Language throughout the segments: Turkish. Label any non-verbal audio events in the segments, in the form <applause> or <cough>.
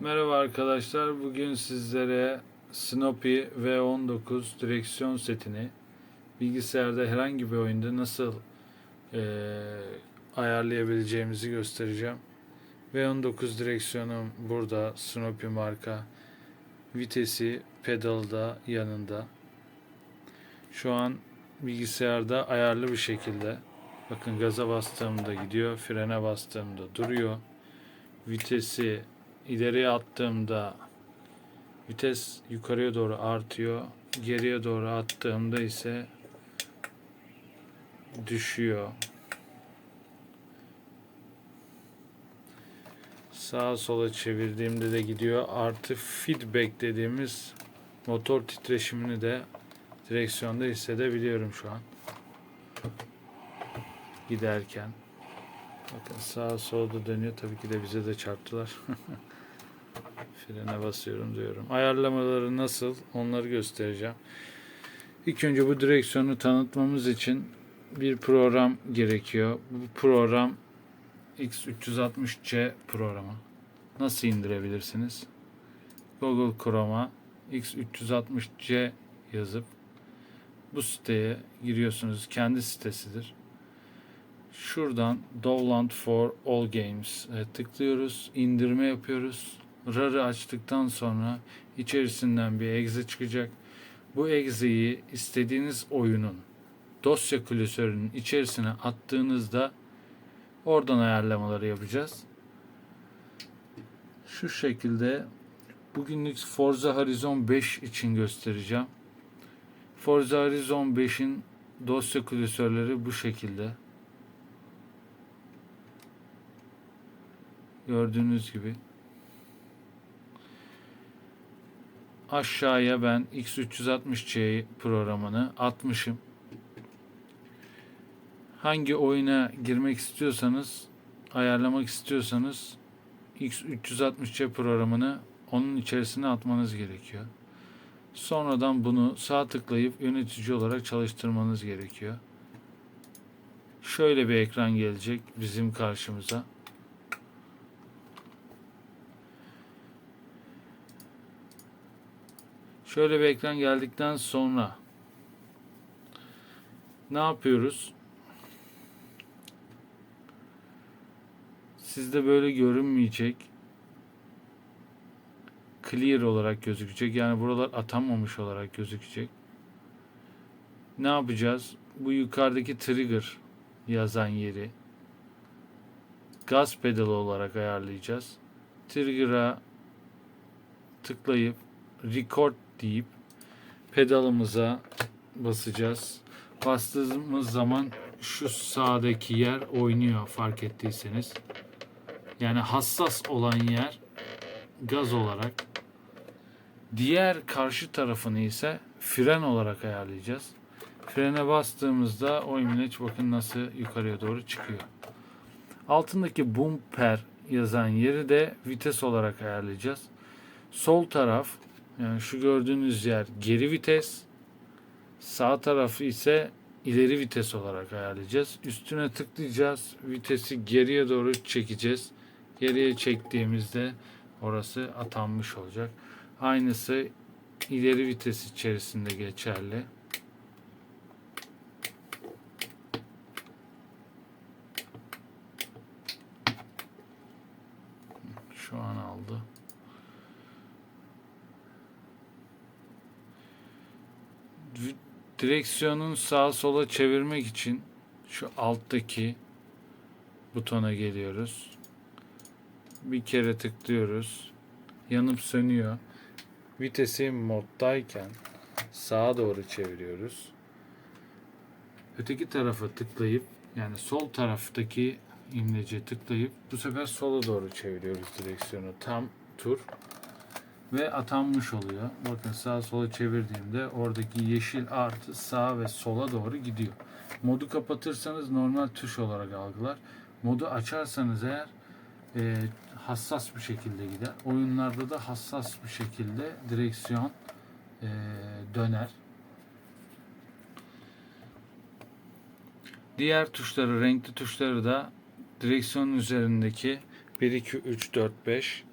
Merhaba arkadaşlar. Bugün sizlere Snoopy V19 direksiyon setini bilgisayarda herhangi bir oyunda nasıl eee, ayarlayabileceğimizi göstereceğim. V19 direksiyonum burada. Snoopy marka. Vitesi pedalı da yanında. Şu an bilgisayarda ayarlı bir şekilde. Bakın gaza bastığımda gidiyor, frene bastığımda duruyor. Vitesi ileriye attığımda vites yukarıya doğru artıyor. Geriye doğru attığımda ise düşüyor. Sağa sola çevirdiğimde de gidiyor. Artı feedback dediğimiz motor titreşimini de direksiyonda hissedebiliyorum şu an. Giderken. Bakın sağa sola da dönüyor. Tabii ki de bize de çarptılar. <laughs> Frene basıyorum diyorum. Ayarlamaları nasıl onları göstereceğim. İlk önce bu direksiyonu tanıtmamız için bir program gerekiyor. Bu program X360C programı. Nasıl indirebilirsiniz? Google Chrome'a X360C yazıp bu siteye giriyorsunuz. Kendi sitesidir. Şuradan Dowland for All Games e, tıklıyoruz. indirme yapıyoruz. RAR'ı açtıktan sonra içerisinden bir exe çıkacak. Bu exe'yi istediğiniz oyunun dosya klasörünün içerisine attığınızda oradan ayarlamaları yapacağız. Şu şekilde bugünlük Forza Horizon 5 için göstereceğim. Forza Horizon 5'in dosya klasörleri bu şekilde. Gördüğünüz gibi. Aşağıya ben X360C programını atmışım. Hangi oyuna girmek istiyorsanız, ayarlamak istiyorsanız X360C programını onun içerisine atmanız gerekiyor. Sonradan bunu sağ tıklayıp yönetici olarak çalıştırmanız gerekiyor. Şöyle bir ekran gelecek bizim karşımıza. Şöyle bir ekran geldikten sonra ne yapıyoruz? Sizde böyle görünmeyecek. Clear olarak gözükecek. Yani buralar atanmamış olarak gözükecek. Ne yapacağız? Bu yukarıdaki trigger yazan yeri gaz pedalı olarak ayarlayacağız. Trigger'a tıklayıp record deyip pedalımıza basacağız. Bastığımız zaman şu sağdaki yer oynuyor fark ettiyseniz. Yani hassas olan yer gaz olarak. Diğer karşı tarafını ise fren olarak ayarlayacağız. Frene bastığımızda o imleç bakın nasıl yukarıya doğru çıkıyor. Altındaki bumper yazan yeri de vites olarak ayarlayacağız. Sol taraf yani şu gördüğünüz yer geri vites. Sağ tarafı ise ileri vites olarak ayarlayacağız. Üstüne tıklayacağız. Vitesi geriye doğru çekeceğiz. Geriye çektiğimizde orası atanmış olacak. Aynısı ileri vites içerisinde geçerli. Şu an aldı. Direksiyonun sağa sola çevirmek için şu alttaki butona geliyoruz. Bir kere tıklıyoruz. Yanıp sönüyor. Vitesi moddayken sağa doğru çeviriyoruz. Öteki tarafa tıklayıp yani sol taraftaki imlece tıklayıp bu sefer sola doğru çeviriyoruz direksiyonu. Tam tur ve atanmış oluyor. Bakın sağa sola çevirdiğimde oradaki yeşil artı sağa ve sola doğru gidiyor. Modu kapatırsanız normal tuş olarak algılar. Modu açarsanız eğer e, hassas bir şekilde gider. Oyunlarda da hassas bir şekilde direksiyon e, döner. Diğer tuşları, renkli tuşları da direksiyonun üzerindeki 1, 2, 3, 4, 5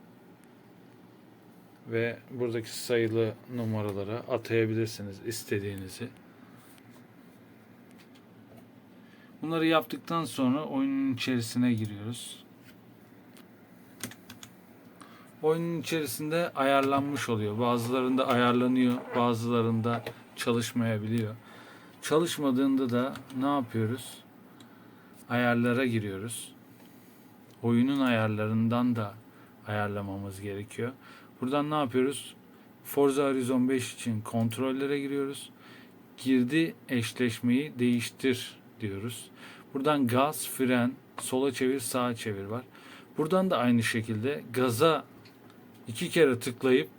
ve buradaki sayılı numaralara atayabilirsiniz istediğinizi. Bunları yaptıktan sonra oyunun içerisine giriyoruz. Oyunun içerisinde ayarlanmış oluyor. Bazılarında ayarlanıyor, bazılarında çalışmayabiliyor. Çalışmadığında da ne yapıyoruz? Ayarlara giriyoruz. Oyunun ayarlarından da ayarlamamız gerekiyor. Buradan ne yapıyoruz? Forza Horizon 5 için kontrollere giriyoruz. Girdi eşleşmeyi değiştir diyoruz. Buradan gaz, fren, sola çevir, sağa çevir var. Buradan da aynı şekilde gaza iki kere tıklayıp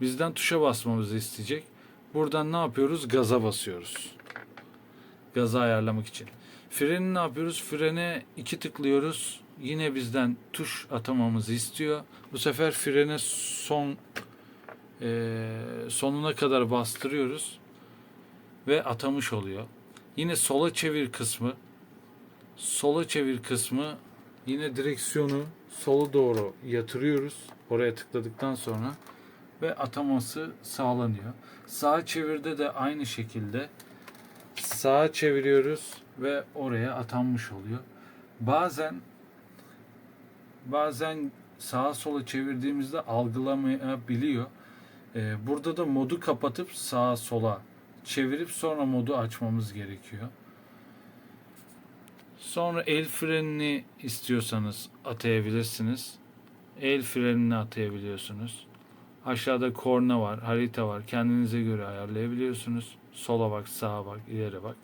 bizden tuşa basmamızı isteyecek. Buradan ne yapıyoruz? Gaza basıyoruz. Gazı ayarlamak için. Freni ne yapıyoruz? Frene iki tıklıyoruz. Yine bizden tuş atamamızı istiyor. Bu sefer frene son eee, sonuna kadar bastırıyoruz ve atamış oluyor. Yine sola çevir kısmı sola çevir kısmı yine direksiyonu sola doğru yatırıyoruz. Oraya tıkladıktan sonra ve ataması sağlanıyor. Sağa çevirde de aynı şekilde sağa çeviriyoruz ve oraya atanmış oluyor. Bazen bazen sağa sola çevirdiğimizde algılamayabiliyor. Ee, burada da modu kapatıp sağa sola çevirip sonra modu açmamız gerekiyor. Sonra el frenini istiyorsanız atayabilirsiniz. El frenini atayabiliyorsunuz. Aşağıda korna var, harita var. Kendinize göre ayarlayabiliyorsunuz. Sola bak, sağa bak, ileri bak.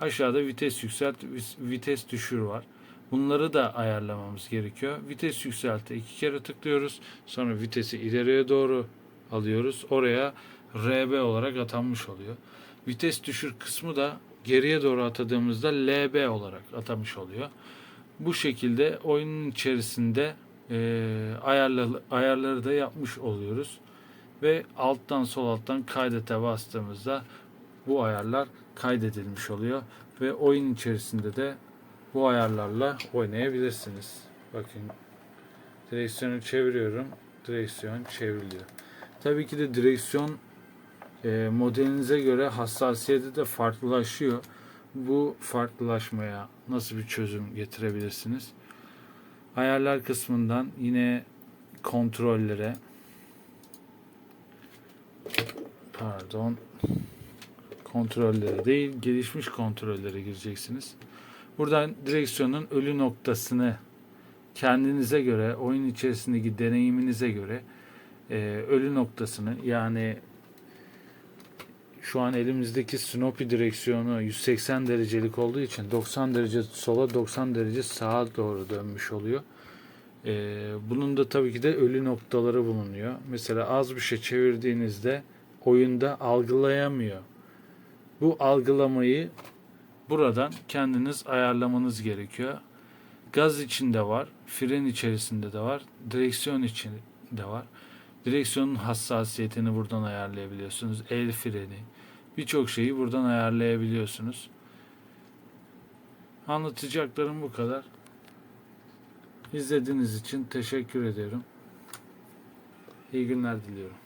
Aşağıda vites yükselt, vites düşür var. Bunları da ayarlamamız gerekiyor. Vites yükselte iki kere tıklıyoruz. Sonra vitesi ileriye doğru alıyoruz. Oraya RB olarak atanmış oluyor. Vites düşür kısmı da geriye doğru atadığımızda LB olarak atamış oluyor. Bu şekilde oyunun içerisinde e, ayarları, ayarları da yapmış oluyoruz. Ve alttan sol alttan kaydete bastığımızda bu ayarlar kaydedilmiş oluyor. Ve oyun içerisinde de bu ayarlarla oynayabilirsiniz. Bakın direksiyonu çeviriyorum. Direksiyon çevriliyor. Tabii ki de direksiyon e, modelinize göre hassasiyeti de farklılaşıyor. Bu farklılaşmaya nasıl bir çözüm getirebilirsiniz? Ayarlar kısmından yine kontrollere pardon kontrollere değil gelişmiş kontrollere gireceksiniz. Buradan direksiyonun ölü noktasını kendinize göre oyun içerisindeki deneyiminize göre e, ölü noktasını yani şu an elimizdeki Snoopy direksiyonu 180 derecelik olduğu için 90 derece sola 90 derece sağa doğru dönmüş oluyor. Ee, bunun da tabii ki de ölü noktaları bulunuyor. Mesela az bir şey çevirdiğinizde oyunda algılayamıyor. Bu algılamayı buradan kendiniz ayarlamanız gerekiyor. Gaz içinde var, fren içerisinde de var, direksiyon içinde var. Direksiyonun hassasiyetini buradan ayarlayabiliyorsunuz. El freni. Birçok şeyi buradan ayarlayabiliyorsunuz. Anlatacaklarım bu kadar. İzlediğiniz için teşekkür ediyorum. İyi günler diliyorum.